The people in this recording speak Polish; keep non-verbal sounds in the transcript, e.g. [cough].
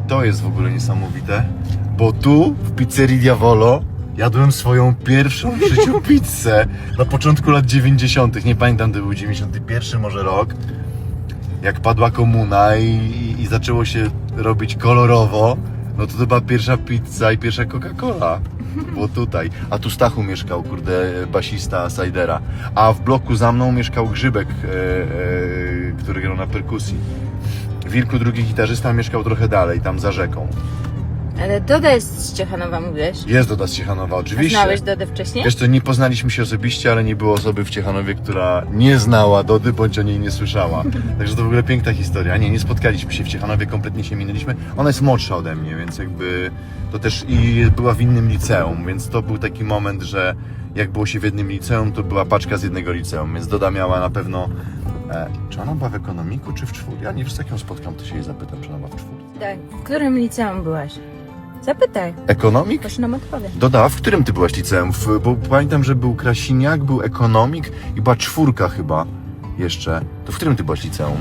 A to jest w ogóle niesamowite, bo tu w pizzerii Diavolo jadłem swoją pierwszą w życiu [laughs] pizzę na początku lat 90. Nie pamiętam, to był 91 może rok. Jak padła komuna i, i, i zaczęło się robić kolorowo, no to to była pierwsza pizza i pierwsza Coca-Cola. Było tutaj. A tu Stachu mieszkał, kurde, basista Sajdera. A w bloku za mną mieszkał Grzybek, e, e, który grał na perkusji. Wilku, drugi gitarzysta, mieszkał trochę dalej, tam za rzeką. Ale Doda jest z Ciechanowa, mówiłeś? Jest Doda z Ciechanowa, oczywiście. Znałeś Dodę wcześniej? Wiesz nie poznaliśmy się osobiście, ale nie było osoby w Ciechanowie, która nie znała Dody, bądź o niej nie słyszała. Także to w ogóle piękna historia. Nie, nie spotkaliśmy się w Ciechanowie, kompletnie się minęliśmy. Ona jest młodsza ode mnie, więc jakby to też i była w innym liceum, więc to był taki moment, że jak było się w jednym liceum, to była paczka z jednego liceum, więc Doda miała na pewno... E, czy ona była w ekonomiku, czy w czwórce? Ja nie wiesz, jak ją spotkam, to się jej zapytam, czy ona była w czwórce. Tak. W którym liceum byłaś? Zapytaj, Ekonomik? ktoś nam odpowie. Doda, w którym ty byłaś liceum? W, bo pamiętam, że był Krasiniak, był ekonomik i była czwórka chyba jeszcze. To w którym ty byłaś liceum?